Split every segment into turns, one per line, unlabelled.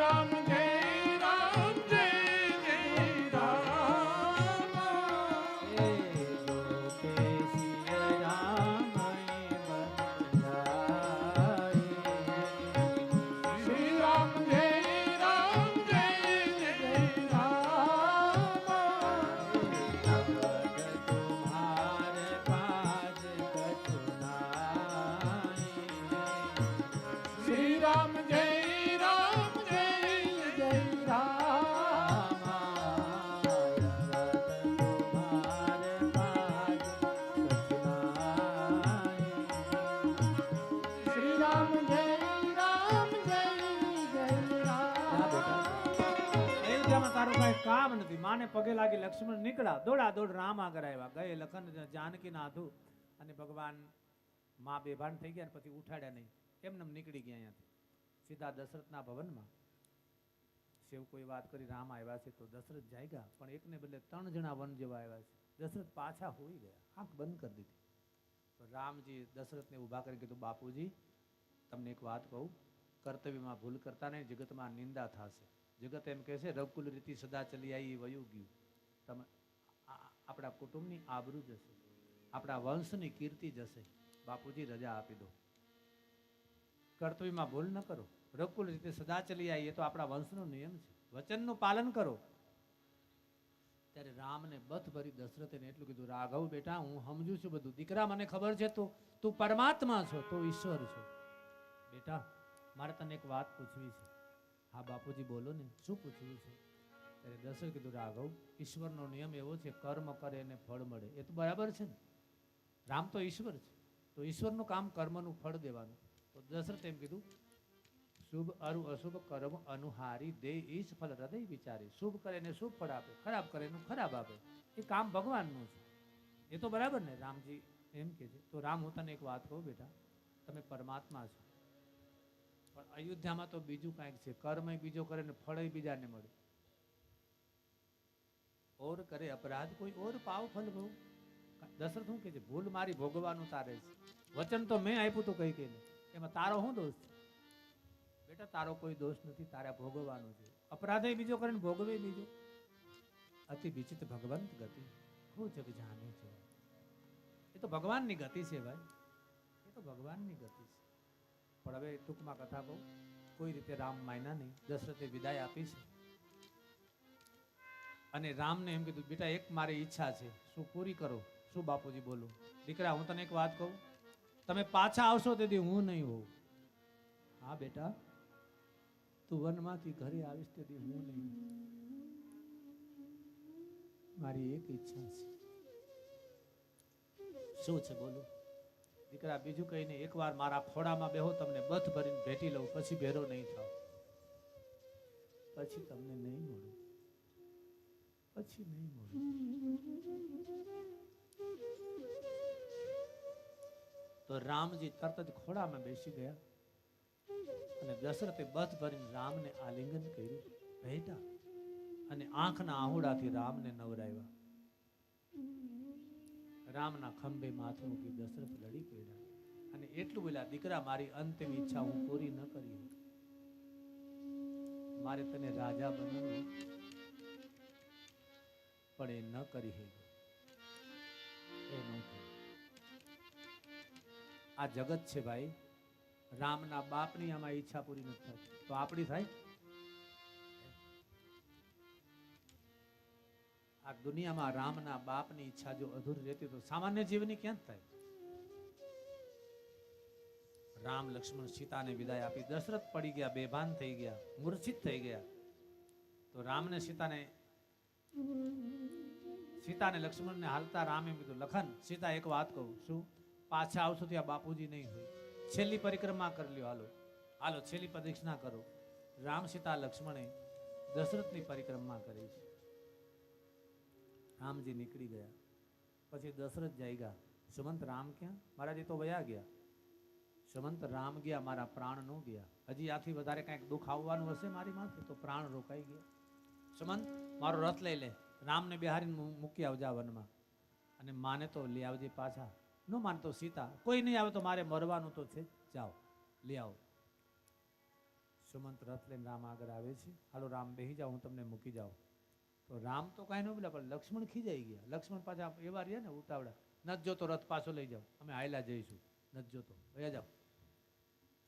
રામ
અયોધ્યામાં તારું કઈ કામ નથી. માને પગે લાગી લક્ષ્મણ નીકળ્યા. દોડા દોડ રામ આગળ આવ્યા. ગયે લખન જાનકી ના અને ભગવાનમાં બેભાન થઈ ગયા પછી ઉઠાડ્યા નહીં. એમને નીકળી ગયા અહીંયાથી. સીધા દશરથના ભવનમાં. શિવ કોઈ વાત કરી, રામ આવ્યા છે તો દશરથ જાગ્યા પણ એકને બદલે ત્રણ જણા વન જેવા આવ્યા છે. દશરથ પાછા હોઈ ગયા. આંખ બંધ કરી દીધી. તો રામજી દશરથને ઊભા કરી કીધું, બાપુજી, તમને એક વાત કહું. કર્તવ્યમાં ભૂલ કરતા નહીં, જગતમાં નિંદા થશે. જગત એમ કહે છે, રઘુકુલ રીતિ સદા ચલી આવી વયું ગયું. તમે આપણા કુટુંબની આબરૂ જશે. આપણા વંશની કીર્તિ જશે. બાપુજી, રજા આપી દો. કર્તવ્યમાં ભૂલ ન કરો. રઘુકુલ રીતે સદા ચલી આવી એ તો આપણા વંશનો નિયમ છે. વચનનું પાલન કરો. ત્યારે રામને બથ ભરી દશરથને એટલું કીધું, રાઘવ બેટા, હું સમજુ છું બધું. દીકરા, મને ખબર છે તું તું પરમાત્મા છો, તું ઈશ્વર છો. બેટા, મારે તને એક વાત પૂછવી છે. હા, બાપુજી બોલો ને, શું પૂછવું છે? ત્યારે દસે કીધું, રાઘવ, ઈશ્વરનો નિયમ એવો છે, કર્મ કરે એને ફળ મળે. એ તો બરાબર છે ને? રામ તો ઈશ્વર છે. તો ઈશ્વરનું કામ કર્મનું ફળ દેવાનું. તો દશરથ એમ કીધું, શુભ અરુ અશુભ કર્મ અનુહારી દે ઈશ ફળ હૃદય વિચારે. શુભ કરે એને શુભ ફળ આપે, ખરાબ કરે એનું ખરાબ આપે. એ કામ ભગવાનનું છે. એ તો બરાબર ને? રામજી એમ કે છે. તો રામ હું તને એક વાત કહું બેટા, તમે પરમાત્મા છો. અયોધ્યામાં તો બીજું કાંઈક છે. કર્મ બીજો કરે ને ફળ બીજાને મળે. ઓર કરે અપરાધ? કોઈ ઓર પાવ ફલ ભોગ દશરથ શું કે છે? ભૂલ મારી ભોગવાનું તારે છે. વચન તો મેં આપ્યું તો કઈ કઈને એમાં તારો શું દોષ છે? બેટા, તારો કોઈ દોષ નથી. તારે ભોગવવાનો છે. અપરાધે બીજો કરે ને ભોગવે બીજો. અતિ વિચિત ભગવંત ગતિ. હું જગ જાણે છે? એ તો ભગવાનની ગતિ છે ભાઈ. એ તો ભગવાનની ગતિ છે. પણ હવે ટૂંકમાં કથા બહુ. કોઈ રીતે રામ માયના નહીં દશરથે વિદાય આપી છે. અને રામને એમ કીધું, બેટા, એક મારી ઈચ્છા છે. શું પૂરી કરો? શું બાપુજી બોલું? દીકરા, હું તને એક વાત કહું. તમે પાછા આવશો તેથી હું નહીં હોઉં. હા, બેટા. તું વનમાંથી ઘરે આવીશ તેથી હું નહીં મારી એક ઈચ્છા છે. શું છે? બોલો. દીકરા, બીજું કઈ નહીં. એકવાર મારા ખોડામાં બેહો, તમને બથ ભરીને ભેટી લઉં. પછી ભેરો નહીં થાવ. પછી તમને નહીં મળું. પછી નહીં મળું. તો રામજી તરત જ ખોડામાં બેસી ગયા અને દશરથે બથ ભરીને રામને આલિંગન કર્યું. ભેટા અને આંખના આહુડાથી રામને નવરાવ્યા. રામના ખંભે માથું મૂકી દશરથ લડી પડ્યા. અને એટલું બોલ્યા, દીકરા, મારી અંતિમ ઈચ્છા હું પૂરી ન કરી મારે તને રાજા બનાવવું પણ એ ન કરી શક્યો એ ન આ જગત છે ભાઈ, રામના બાપની આમાં ઈચ્છા પૂરી નથી થતી. તો આપણી થાય આ દુનિયામાં રામના બાપની ઈચ્છા જો અધૂરી રહેતી તો સામાન્ય જીવની ક્યાં થાય? રામ લક્ષ્મણ સીતાને વિદાય આપી દશરથ પડી ગયા, બેભાન થઈ ગયા, મૂર્છિત થઈ ગયા. તો રામને સીતાને સીતાને લક્ષ્મણને હાલતા રામે કીધું, લખન, સીતા એક વાત કહું, શું? પાછા આવશો ત્યાં બાપુજી નહીં હોય. છેલ્લી પરિક્રમા કરી લ્યો, હાલો. હાલો, છેલ્લી પ્રદક્ષિણા કરો. રામ સીતા લક્ષ્મણે દશરથની પરિક્રમા કરી છે. રામજી નીકળી ગયા. પછી દશરથ જઈ ગયા. સુમંત રામ ક્યાં? મહારાજી તો વયા ગયા. સુમંત રામ ગયા, મારા પ્રાણ નો ગયા. હજી આથી વધારે કાંઈક દુઃખ આવવાનું હશે મારી માથે? તો પ્રાણ રોકાઈ ગયા. સુમંત, મારો રથ લઈ લે. રામને બિહારીને મૂકી આવજા વનમાં. અને માને તો લઈ આવજે પાછા. ન માનતો સીતા. કોઈ નહીં આવે તો મારે મરવાનું તો છે. જાઓ, લઈ આવો. સુમંત રથ લઈને રામ આગળ આવે છે. હાલો રામ બેહી જાઓ, હું તમને મૂકી જાઉં. તો રામ તો કાંઈ ન બોલ્યા, પણ લક્ષ્મણ ખીજાઈ ગયા. લક્ષ્મણ પાછા એવા રહ્યા ને ઉતાવળા, નથી જોતો રથ પાછો લઈ જાઓ, અમે હાયલા જઈશું. નથી જોતો વયા જાઓ.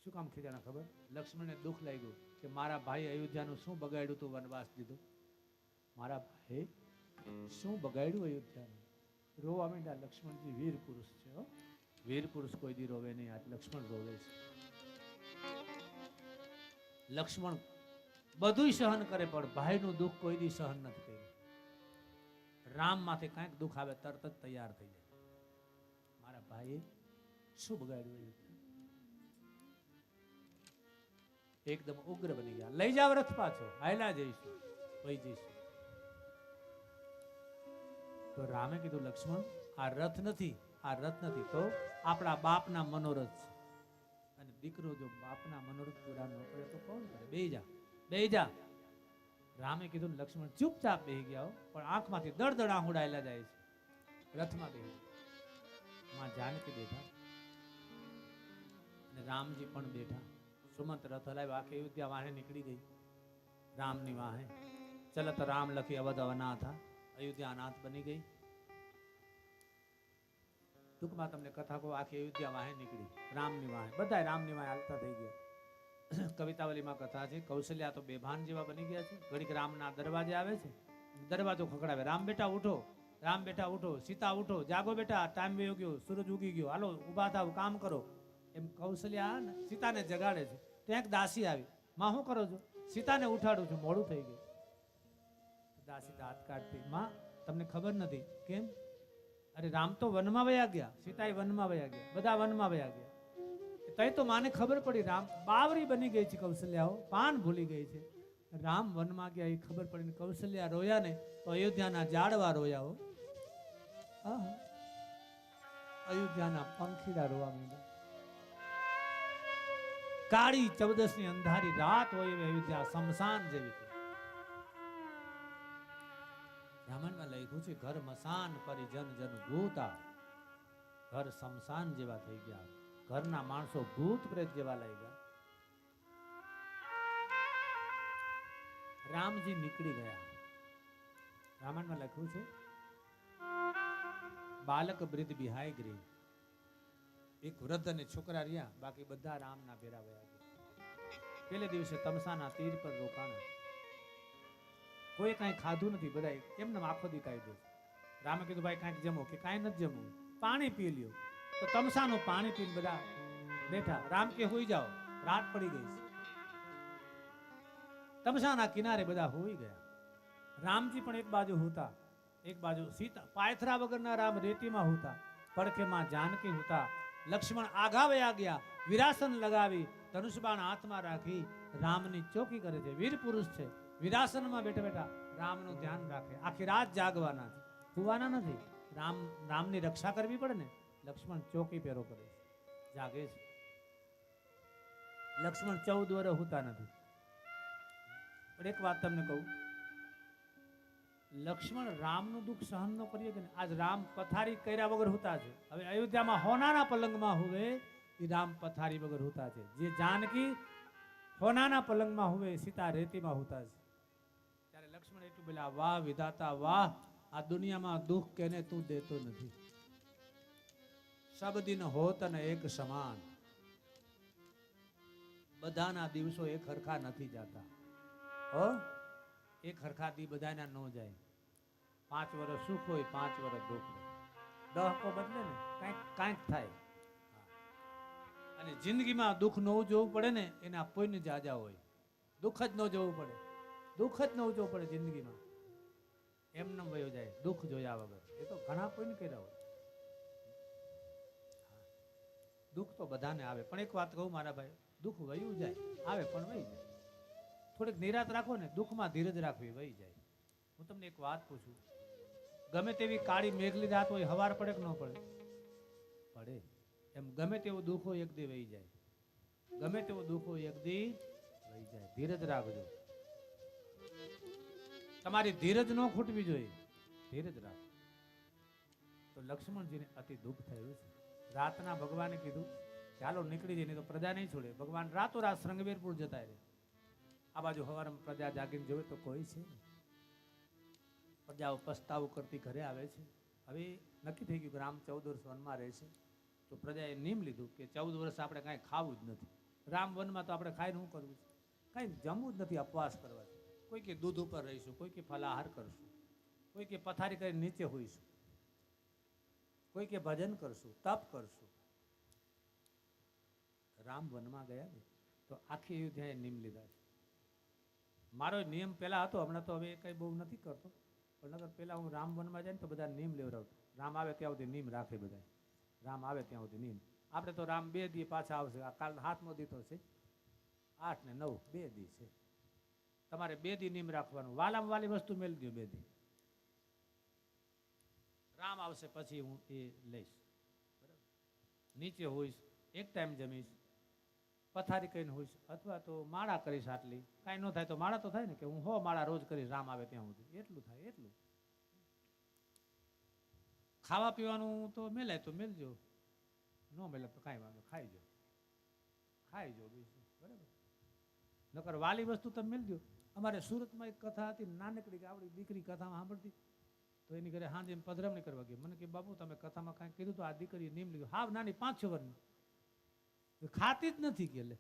શું કામ ખીજાણા ખબર? લક્ષ્મણને દુઃખ લાગ્યું કે મારા ભાઈ અયોધ્યાનું શું બગાડ્યું તું, વનવાસ દીધો? મારા ભાઈ શું બગાડ્યું અયોધ્યાનું? રોવા માંડ્યા લક્ષ્મણજી, વીર પુરુષ છે, હો. વીર પુરુષ કોઈ દી રોવે નહીં આજ લક્ષ્મણ રોવે છે. લક્ષ્મણ બધુંય સહન કરે, પણ ભાઈનું દુઃખ કોઈ દી સહન નથી કર્યું. રામ માથે કાંઈક દુઃખ આવે, તરત જ તૈયાર થઈ જાય. મારા ભાઈએ શું બગાડ્યું એકદમ ઉગ્ર બની ગયા. લઈ જાવ રથ પાછો હાયલા જઈશું, વહી જઈશું. તો રામે કીધું, લક્ષ્મણ, આ રથ નથી, આ રથ નથી, તો આપણા બાપના મનોરથ છે. અને દીકરો જો બાપના મનોરથ પૂરા ન કરે, તો કોણ કરે? બે જા. બે જા. રામે કીધું, લક્ષ્મણ, ચૂપચાપ બેહી ગયા પણ આંખમાંથી દળદળ આંહુડાયેલા જાય છે. રથમાં બેહી માં જાનકી બેઠા. રામજી પણ બેઠા. સુમંત રથ હલાવ્યો. આખી અયોધ્યા વાહે નીકળી ગઈ. રામની વાહે. ચલત રામ લખી અવધ અનાથા. અયોધ્યા અનાથ બની ગઈ. ટૂંકમાં તમને કથા કહું, આખી અયોધ્યા વાહે નીકળી. રામની વાહે. બધા રામની વાહે હાલતા થઈ ગયા. કવિતાવલીમાં કથા છે, કૌશલ્યા તો બેભાન જેવા બની ગયા છે. ઘડીક રામના દરવાજે આવે છે. દરવાજો ખખડાવે. રામ બેટા ઉઠો, રામ બેટા ઉઠો, સીતા ઉઠો, જાગો બેટા ટાઈમ વયો ગયો, સૂરજ ઉગી ગયો. હાલો, ઊભા થાવ, કામ કરો. એમ કૌશલ્યા સીતાને જગાડે છે. ત્યાં એક દાસી આવી. માં શું કરો છો? સીતાને ઉઠાડું છું, મોડું થઈ ગયું. દાસી દાંત કાઢતી. માં, તમને ખબર નથી. કેમ? અરે રામ તો વનમાં વયા ગયા. સીતાએ વનમાં વયા ગયા. બધા વનમાં વયા ગયા. તઈ તો માને ખબર પડી, રામ બાવરી બની ગઈ છે કૌશલ્યાઓ, પાન ભૂલી ગઈ છે. રામ વનમાં ગયા એ ખબર પડી ને કૌશલ્યા રોયા ને તો અયોધ્યાના જાડવા રોયા હો. અયોધ્યાના પંખીડા રોવા માંડ્યા. કાળી ચૌદસની અંધારી રાત હોય એવી અયોધ્યા શમશાન જેવી બ્રાહ્મણમાં લખ્યું છે, ઘર મસાન કરી જન જન ભૂતા. ઘર શમશાન જેવા થઈ ગયા. ઘરના માણસો ભૂત પ્રેત જેવા લઈ ગયા રામજી નીકળી ગયા. રામાયણમાં લખ્યું છે, બાલક બ્રિદ બિહાય ગ્રી એક વૃદ્ધ અને છોકરા રહ્યા, બાકી બધા રામના ભેરા વયા પેલે દિવસે તમસાના તીર પર રોકાણ કોઈ કાંઈ ખાધું નથી બધા એમને આખો દી કાઢ્યો રામે કીધું, ભાઈ, કાંઈક જમો કે કાંઈ નથી જમવું? પાણી પી લ્યો. તો તમસાનું પાણી પીને બધા બેઠા. રામ કે, હોઈ જાઓ. રાત પડી ગઈ છે. તમસાના કિનારે બધા હોઈ ગયા. રામજી પણ એક બાજુ હોતા, એક બાજુ સીતા, પાયથરા વગરના રામ રેતીમાં હોતા, પડખેમાં જાનકી હોતા, લક્ષ્મણ આઘા વયા ગયા, વિરાસન લગાવી ધનુષબાણ હાથમાં રાખી, રામની ચોકી કરે છે. વીર પુરુષ છે. વિરાસનમાં બેઠા બેઠા રામનું ધ્યાન રાખે. આખી રાત જાગવાના છે. સુવાના નથી. રામ, રામની રક્ષા કરવી પડે ને? લક્ષ્મણ ચોકી પેરો કરે છે. જાગે છે. લક્ષ્મણ ચૌદ વર્ષ હોતા નથી. પણ એક વાત તમને કહું. લક્ષ્મણ રામનું દુઃખ સહન ન કરીએ કે આજ રામ પથારી કર્યા વગર હોતા છે. હવે અયોધ્યામાં હોનાના પલંગમાં હોવે એ રામ પથારી વગર હોતા છે. જે જાનકી હોનાના પલંગમાં હોવે સીતા રેતીમાં હોતા છે. ત્યારે લક્ષ્મણ એટલું બોલ્યા વાહ વિધાતા, વાહ, આ દુનિયામાં દુઃખ કેને તું દેતો નથી. સબ દિન હોત અને એક સમાન. બધાના દિવસો એક હરખા નથી જતા. હો? એક હરખા દી બધાના ન જાય. પાંચ વર્ષ સુખ હોય, પાંચ વર્ષ દુઃખ હોય. દહકો બદલે ને, કાંઈક કાંઈક થાય. અને જિંદગીમાં દુઃખ ન જોવું પડે ને, એના પુણ્ય જાજા હોય. દુઃખ જ ન જોવું પડે. દુઃખ જ ન જોવું પડે જિંદગીમાં. એમને વયો જાય, દુઃખ જોયા વગર. એ તો ઘણા પુણ્ય કર્યા હોય. દુઃખ તો બધાને આવે. પણ એક વાત કહું મારા ભાઈ, દુઃખ વયું જાય, આવે પણ વહી જાય. થોડીક નિરાત રાખો ને, દુઃખમાં ધીરજ રાખવી વહી જાય. હું તમને એક વાત પૂછું. ગમે તેવી કાળી મેઘલી રાત હોય, હવાર પડે કે ન પડે? પડે. એમ ગમે તેવો દુઃખ હોય, એક દી વહી જાય. ગમે તેવો દુઃખ હોય, એક દી વહી જાય. ધીરજ રાખજો. તમારી ધીરજ ન ખૂટવી જોઈએ. ધીરજ રાખો તો લક્ષ્મણજીને અતિ દુઃખ થયું છે. રાતના ભગવાને કીધું, ચાલો નીકળી જઈને તો પ્રજા નહીં છોડે. ભગવાન રાતોરાત શ્રંગવીરપુર જતા રહે. આ બાજુ હવારમાં પ્રજા જાગીને જોવે તો કોઈ છે. પ્રજાઓ પસ્તાવો કરતી ઘરે આવે છે. હવે નક્કી થઈ ગયું કે રામ ચૌદ વર્ષ વનમાં રહે છે તો પ્રજાએ નિયમ લીધું કે ચૌદ વર્ષ આપણે કાંઈ ખાવું જ નથી. રામ વનમાં તો આપણે ખાઈને શું કરવું છે? કાંઈ જમવું જ નથી અપવાસ કરવા કોઈ કે દૂધ ઉપર રહીશું, કોઈ કે ફલાહાર કરશું, કોઈ કે પથારી કરીને નીચે હોઈશું. કોઈ કે ભજન કરશું, તપ કરશું. રામ વનમાં ગયા ને, તો આખી અયોધ્યાએ નિયમ લીધા છે. મારો નિયમ પહેલાં હતો, હમણાં તો હવે કંઈ બહુ નથી કરતો. પણ નગર પહેલાં હું રામ વનમાં જાય ને તો બધા નિયમ લેવડાવું. રામ આવે ત્યાં સુધી નિયમ રાખે બધા રામ આવે ત્યાં સુધી નિયમ આપણે તો રામ બે દી પાછા આવશે. આ કાલ હાથનો દીધો છે. આઠ ને નવ, બે દી છે. તમારે બે દી નિયમ રાખવાનું. વાલામાં વાલી વસ્તુ મેળવી દો બે દી. રામ આવશે, પછી હું એ લઈશ. બરાબર? નીચે હોઈશ, એક ટાઈમ જમીશ, પથારી કરીને હોઈશ, અથવા તો માળા કરીશ આટલી. કાંઈ ન થાય તો માળા તો થાય ને કે હું હો માળા રોજ કરીશ, રામ આવે ત્યાં સુધી. એટલું થાય, એટલું. ખાવા પીવાનું તો મેલાય તો મેલજો. ન મેલે તો કાંઈ વાંધો ખાઈ જો ખાઈ જો બીજું બરાબર? નકર વાલી વસ્તુ તમે મેલજો. અમારે સુરતમાં એક કથા હતી, નાનકડી આવડી દીકરી કથામાં સાંભળતી. તો એની ઘરે હાંજે એમ પધરામણી કરવા ગયો. મને કે, બાબુ, તમે કથામાં કાંઈ કીધું તો આ દીકરી નીમ લીધું. હાવ, નાની, પાંચ, છ વર્ષની. ખાતી જ નથી કે લે.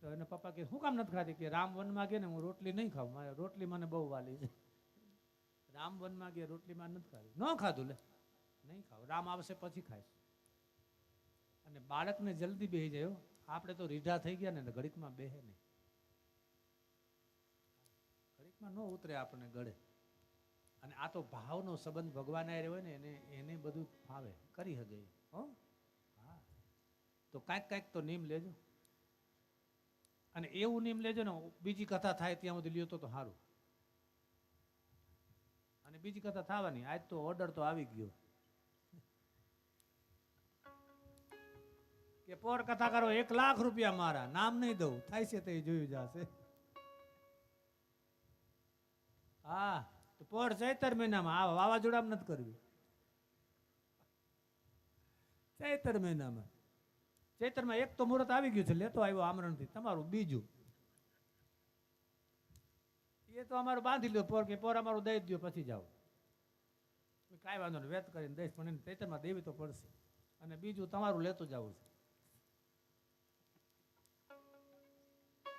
તો એને પપ્પા કે શું કામ નથી ખાતી? કે રામવનમાં ગયા ને હું રોટલી નહીં ખાઉં. મારે રોટલી મને બહુ વાલી છે. રામવનમાં ગયા રોટલીમાં નથી ખાધી ન ખાધું, લે. નહીં ખાવ. રામ આવશે પછી ખાઈશ. અને બાળકને જલ્દી બેહી જાય. આપણે તો રીઢા થઈ ગયા ને ઘડીકમાં બેહે નહીં. ન ઉતરે આપણને ગળે. અને આ તો ભાવનો સંબંધ ભગવાન હારે હોય ને એને એને બધું ફાવે, કરી શકે હો? હા. તો કાંઈક કાંઈક તો નિયમ લેજો. અને એવું નિયમ લેજો ને, બીજી કથા થાય ત્યાં સુધી લ્યો તો સારું અને બીજી કથા થવાની, આજ તો ઓર્ડર તો આવી ગયો. કે પોર કથા કરો, એક લાખ રૂપિયા મારા, નામ નહીં દઉં, થાય છે તે જોયું જશે. હા, તો પોર ચૈતર મહિનામાં. આ વાવાઝોડામાં નથી કરવી ચૈતર મહિનામાં. ચૈતરમાં એક તો મુહૂર્ત આવી ગયું છે, લેતો આવ્યો આમરણથી. તમારું બીજું. એ તો અમારું બાંધી લ્યો પોર કે પોર અમારું દઈ દો પછી જાઓ. કાંઈ વાંધો નહીં, વેત કરીને દઈશ, પણ એને ચૈતરમાં દેવી તો પડશે. અને બીજું તમારું લેતો જવું છે.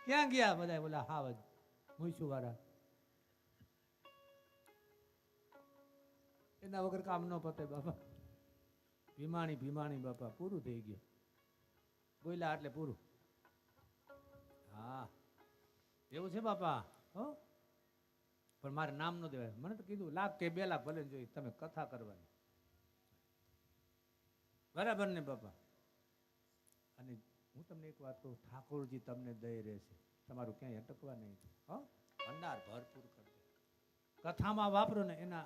ક્યાં ગયા બધા? બોલા હાવજ મુઈસુ વાળા એના વગર કામ ન પતે બાપા. ભીમાણી ભીમાણી બાપા પૂરું થઈ ગયું. બોલ્યા એટલે પૂરું. હા એવું છે બાપા? હો? પણ મારે નામ ન દેવાય. મને તો કીધું લાખ કે બે લાખ ભલે જોઈ તમે કથા કરવાની. બરાબર ને બાપા? અને હું તમને એક વાત કહું ઠાકોરજી તમને દઈ રહેશે. તમારું ક્યાંય અટકવા નહીં. હો? ભંડાર ભરપૂર કરજો કથામાં વાપરો ને એના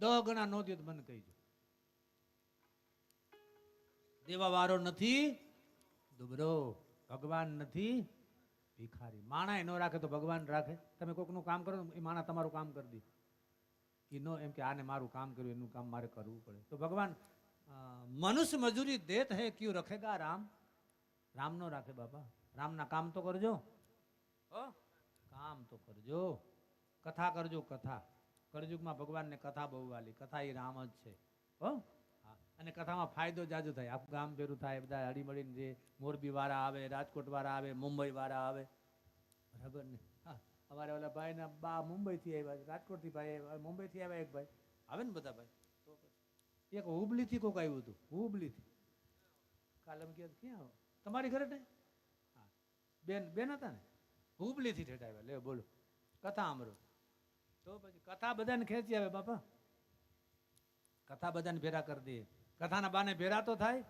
દહ ગણા નો દો મને કહીજો દેવા વાળો નથી, દુબરો, ભગવાન નથી, ભિખારી. માણા એ ન રાખે તો ભગવાન રાખે. તમે કોઈકનું કામ કરો એ માણા તમારું કામ કરી દે. એ નો એમ કે આને મારું કામ કર્યું, એનું કામ મારે કરવું પડે. તો ભગવાન મનુષ્ય મજૂરી દેત હે, ક્યુ રખેગા રામ? રામ નો રાખે બાપા રામના કામ તો કરજો. કામ તો કરજો. કથા કરજો, કથા. કળયુગમાં ભગવાનને કથા બહુ વાલી. કથા એ રામ જ છે. હો? હા. અને કથામાં ફાયદો જાજો થાય. આખું ગામ ભેરું થાય. બધા હળીમળીને જે મોરબી વાળા આવે રાજકોટ વાળા આવે મુંબઈ વાળા આવે. બરાબર ને? હા. અમારે ઓલા ભાઈના બા મુંબઈથી આવ્યા રાજકોટથી ભાઈ આવ્યા. મુંબઈથી આવ્યા એક ભાઈ. આવે ને બધા ભાઈ? એક હુબલીથી કોક આવ્યું હતું. હુબલીથી. કાલે એમ કહે ક્યાં આવો? તમારી ઘરે ને હા. બેન બેન હતા ને? હુબલીથી ઠેઠ આવ્યા. લે, બોલો. કથા આમરો તો પછી કથા બધાને ખેંચી આવે બાપા. કથા બધાને ભેરા કરી દે કથાના બાને ભેરા તો થાય,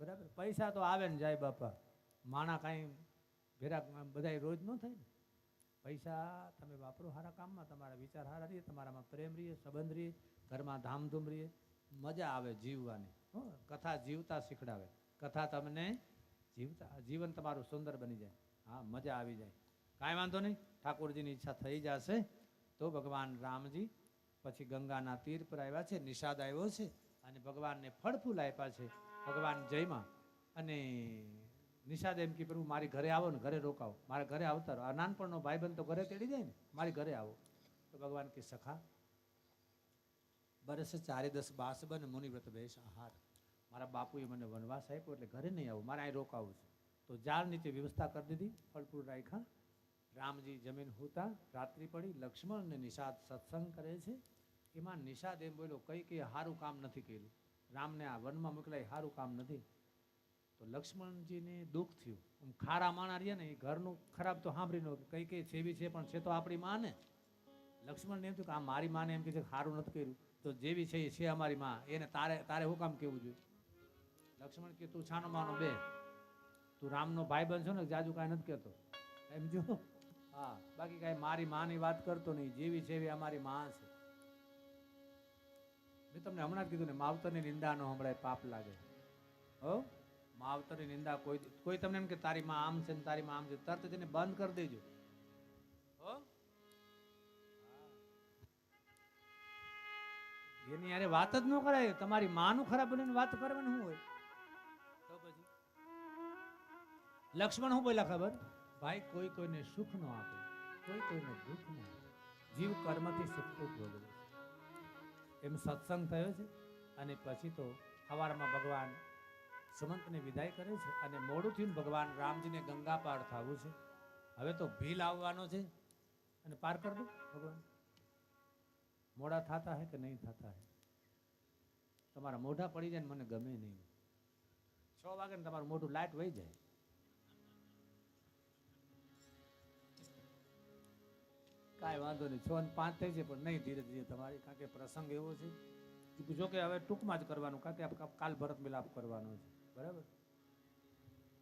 બરાબર. પૈસા તો આવે ને જાય બાપા. માણા કાંઈ ભેરા બધા રોજ ન થાય ને. પૈસા તમે વાપરો સારા કામમાં, તમારા વિચાર સારા રહીએ, તમારામાં પ્રેમ રહીએ, સંબંધ રહીએ, ઘરમાં ધામધૂમ રહીએ. મજા આવે જીવવાની. હો, કથા જીવતા શીખડાવે. કથા તમને જીવતા જીવન તમારું સુંદર બની જાય. હા, મજા આવી જાય. કાંઈ વાંધો નહીં. ઠાકોરજીની ઈચ્છા થઈ જશે. તો ભગવાન રામજી પછી ગંગાના તીર પર આવ્યા છે, નિષાદ આવ્યો છે અને ભગવાનને ફળ ફૂલ આપ્યા છે. ભગવાન જયમાં અને નિષાદ એમ કે પ્રભુ, મારી ઘરે આવો ને, ઘરે રોકાવો મારા ઘરે આવતા રહો. આ નાનપણનો ભાઈબંધ તો ઘરે તેડી જાય ને. મારી ઘરે આવો. તો ભગવાન કે, સખા, બરસ ચારે દસ બાસ બન મુનિવ્રત ભેશ આહાર. મારા બાપુએ મને વનવાસ આપ્યો એટલે ઘરે નહીં આવું. મારે અહીં રોકાવું છે. તો ઝાડ નીચે વ્યવસ્થા કરી દીધી ફળફૂલ રાખ્યા. રામજી જમીન હોતા, રાત્રિ પડી, લક્ષ્મણ અને નિષાદ સત્સંગ કરે છે. એમાં નિષાદ એમ બોલ્યો, કઈ કઈ સારું કામ નથી કર્યું. રામને આ વનમાં મોકલાય સારું કામ નથી. તો લક્ષ્મણજીને દુઃખ થયું. આમ ખારા માણા રહ્યા ને, એ ઘરનું ખરાબ તો સાંભળી નો કઈ કઈ છેવી છે પણ છે તો આપણી માં ને લક્ષ્મણને એમ થયું કે આ મારી માને એમ કે છે સારું નથી કર્યું. તો જેવી છે એ છે અમારી માં. એને તારે તારે શું કામ કેવું જોઈએ? લક્ષ્મણ કે, તું છાનો માનો બે. તું રામનો ભાઈ બનશો ને, જાજુ કાંઈ નથી કહેતો. એમ જો હા, બાકી કાંઈ મારી માની વાત કરતો નહીં. જેવી જેવી અમારી માં છે. મેં તમને હમણાં જ કીધું ને, માવતરની નિંદા નો હમણાં પાપ લાગે હો? માવતરની નિંદા કોઈ કોઈ તમને એમ કે તારી માં આમ છે ને તારી માં આમ છે તરત તેને બંધ કરી દેજો. હો? એની યારે વાત જ ન કરાય. તમારી માનું ખરાબ બનીને વાત કરવાની શું હોય? લક્ષ્મણ શું બોલ્યા ખબર? ભાઈ, કોઈ કોઈને સુખ ન આપે, કોઈ કોઈને દુઃખ ન આપે. જીવ કર્મથી સુખ ભોગવે એમ સત્સંગ થયો છે અને પછી તો સવારમાં ભગવાન સુમંતને વિદાય કરે છે અને મોડું થયું ભગવાન રામજીને ગંગા પાર થવું છે. હવે તો ભીલ આવવાનો છે. અને પાર કરી દો ભગવાન. મોડા થતા હે કે નહીં થતા હે? તમારા મોઢા પડી જાય ને મને ગમે નહીં. છ વાગે ને તમારું મોઢું લાઇટ વહી જાય. કાંઈ વાંધો નહીં. છ ને પાંચ થઈ છે પણ નહીં ધીરે ધીરે તમારી. કારણ કે પ્રસંગ એવો છે. જો કે હવે ટૂંકમાં જ કરવાનું કારણ કે કાલ ભરત મિલાપ કરવાનો છે. બરાબર?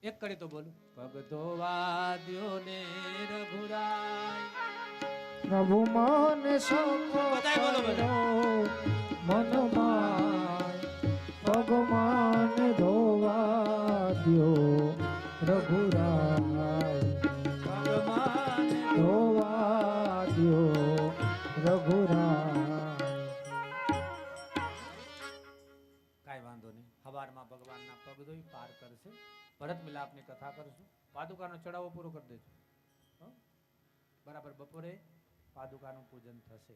એક કડી તો બોલું. ભગતો વાદ્યો ને રઘુરાય.
પ્રભુ મન
બધાય બોલો બધા. ભરત કથા કરશું. પાદુકાનો ચડાવો પૂરો કરી દેજો. બરાબર બપોરે પાદુકાનું પૂજન થશે.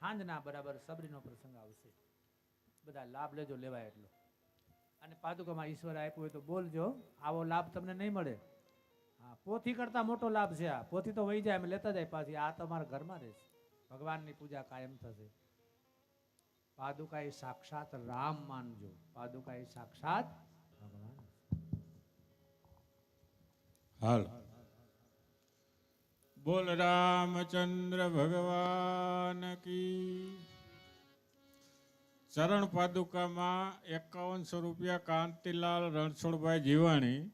સાંજના બરાબર સબરીનો પ્રસંગ આવશે. બધા લાભ લેજો, લેવાય એટલો. અને પાદુકામાં ઈશ્વર આપ્યું હોય તો બોલજો, આવો લાભ તમને નહીં મળે. હા, પોથી કરતા મોટો લાભ છે આ. પોથી તો વહી જાય એમ લેતા જાય પાછી. આ તમારા ઘરમાં રહેશે. ભગવાનની પૂજા કાયમ થશે. પાદુકા સાક્ષાત રામ માનજો. પાદુકા સાક્ષાત ભગવાન
હાલ. બોલ રામચંદ્ર ભગવાન કી. ચરણ પાદુકામાં એકાવનસો રૂપિયા કાંતિલાલ રણછોડભાઈ જીવાણી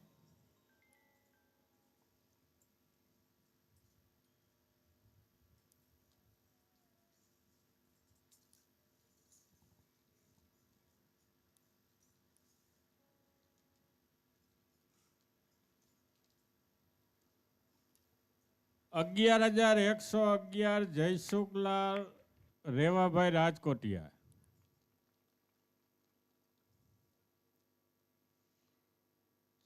અગિયાર હજાર એકસો અગિયાર જયસુખલાલ રેવાભાઈ રાજકોટિયા.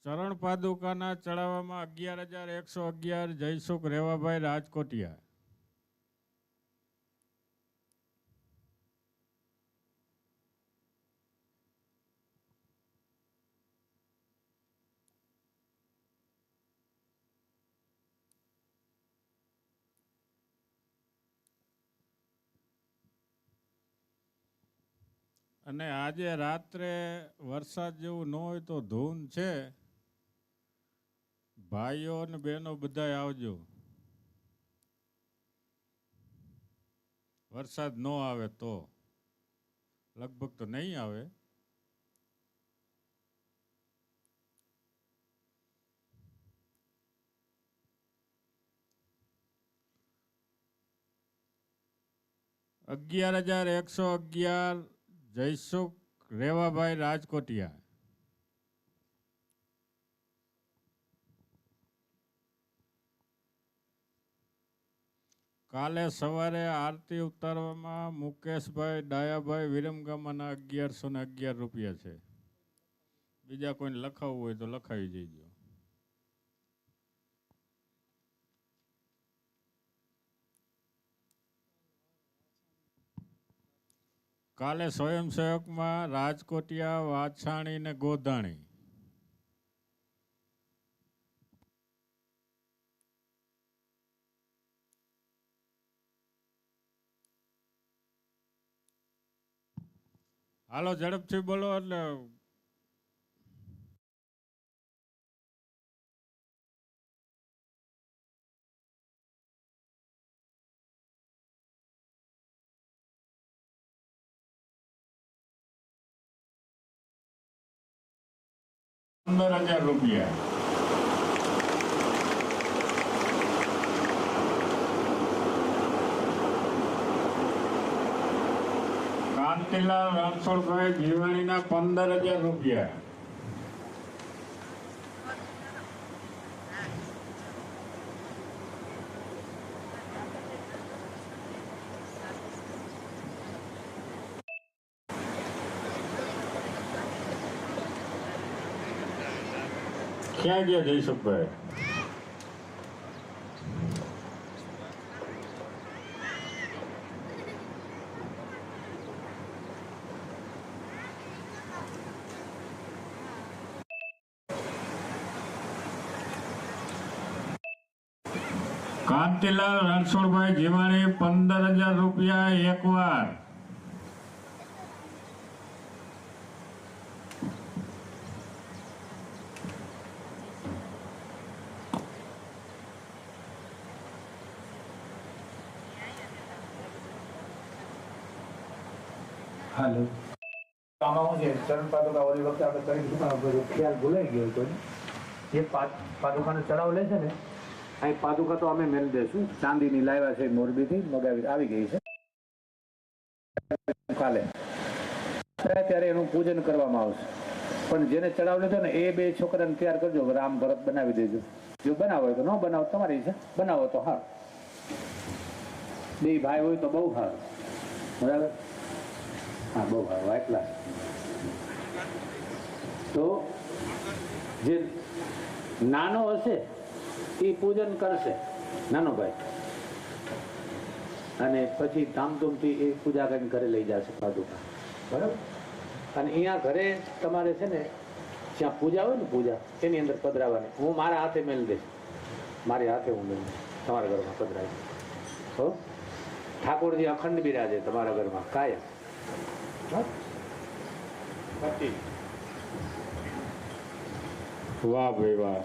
ચરણ પાદુકાના ચડાવવામાં અગિયાર હજાર એકસો અગિયાર જયસુખ રેવાભાઈ રાજકોટિયા. અને આજે રાત્રે વરસાદ જેવું ન હોય તો ધૂન છે. ભાઈઓ અને બહેનો બધા આવજો. વરસાદ ન આવે તો. લગભગ તો નહીં આવે. અગિયાર હજાર એકસો અગિયાર જયસુખ રેવાભાઈ રાજકોટિયા. કાલે સવારે આરતી ઉતારવામાં મુકેશભાઈ, ડાયાભાઈ, વિરમગામાના અગિયારસો ને અગિયાર રૂપિયા છે. બીજા કોઈને લખાવવું હોય તો લખાવી જઈજો કાલે સ્વયંસેવકમાં રાજકોટિયા વાછાણી ને ગોધાણી. હાલો ઝડપથી બોલો એટલે પંદર હજાર રૂપિયા. કાંતિલાલ રણછોડભાઈ જીવાણીના પંદર હજાર રૂપિયા. ક્યાં ગયા જયસુખભાઈ કાંતિલાલ રણછોડભાઈ જીવાણી પંદર હજાર રૂપિયા એકવાર
આમાં હું છે ચરણ પાદુકા ઓલી વખતે આપણે કરી ખ્યાલ ભૂલાઈ ગયો તો જે પાદુકાનો ચડાવ લે છે ને અહીં પાદુકા તો અમે મેળવી દેશું. ચાંદીની લાવ્યા છે મોરબીથી મગાવી આવી ગઈ છે. કાલે. ત્યારે એનું પૂજન કરવામાં આવશે. પણ જેને ચડાવ લીધો ને એ બે છોકરાને તૈયાર કરજો. રામ ભરત બનાવી દેજો. જો બનાવો હોય તો ન બનાવો તમારી છે બનાવો તો હાર. બે ભાઈ હોય તો બહુ સારું. બરાબર? હા, બહુ સારું એટલા તો જે નાનો હશે, એ પૂજન કરશે, નાનો ભાઈ. અને પછી ધામધૂમથી એ પૂજા કરીને ઘરે લઈ જશે પાદુકા બરાબર? અને અહીંયા ઘરે તમારે છે ને, જ્યાં પૂજા હોય ને પૂજા, એની અંદર પધરાવાની હું મારા હાથે મેળ દઈશ. મારી હાથે હું મેળ તમારા ઘરમાં પધરાવી હો? ઠાકોરજી અખંડ બિરાજે તમારા ઘરમાં. કાયમ.
વાહ ભાઈ વાહ.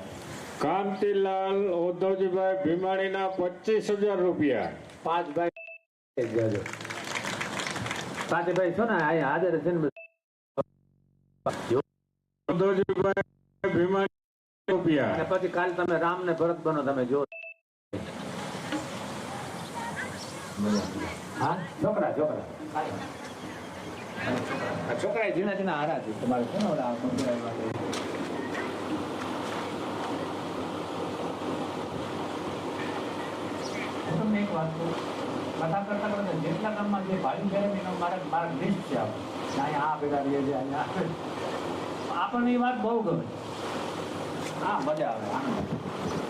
કાંતિલાલ ઉદ્ધવજીભાઈ ભીમાણીના પચીસ હજાર રૂપિયા.
પાંચ ભાઈ જજો પાંચે ભાઈ છો ને અહીંયા હાજર છે ને
ઉદ્ધવજીભાઈ ભીમાણી રૂપિયા.
પછી કાલ તમે રામ ને ભરત બનો તમે જો. હા છોકરા છોકરા. છોકરા ઝીણા ઝીણા હારા છે. તમારે હું તમને એક વાત કહું. કરતા જેટલા કામમાં જે ભાઈ ગયા એનો મારા મારા લિસ્ટ છે અહીંયા આ ભેગા રહીએ છીએ અહીંયા. આપણને એ વાત બહુ ગમે. હા, મજા આવે, આનંદ.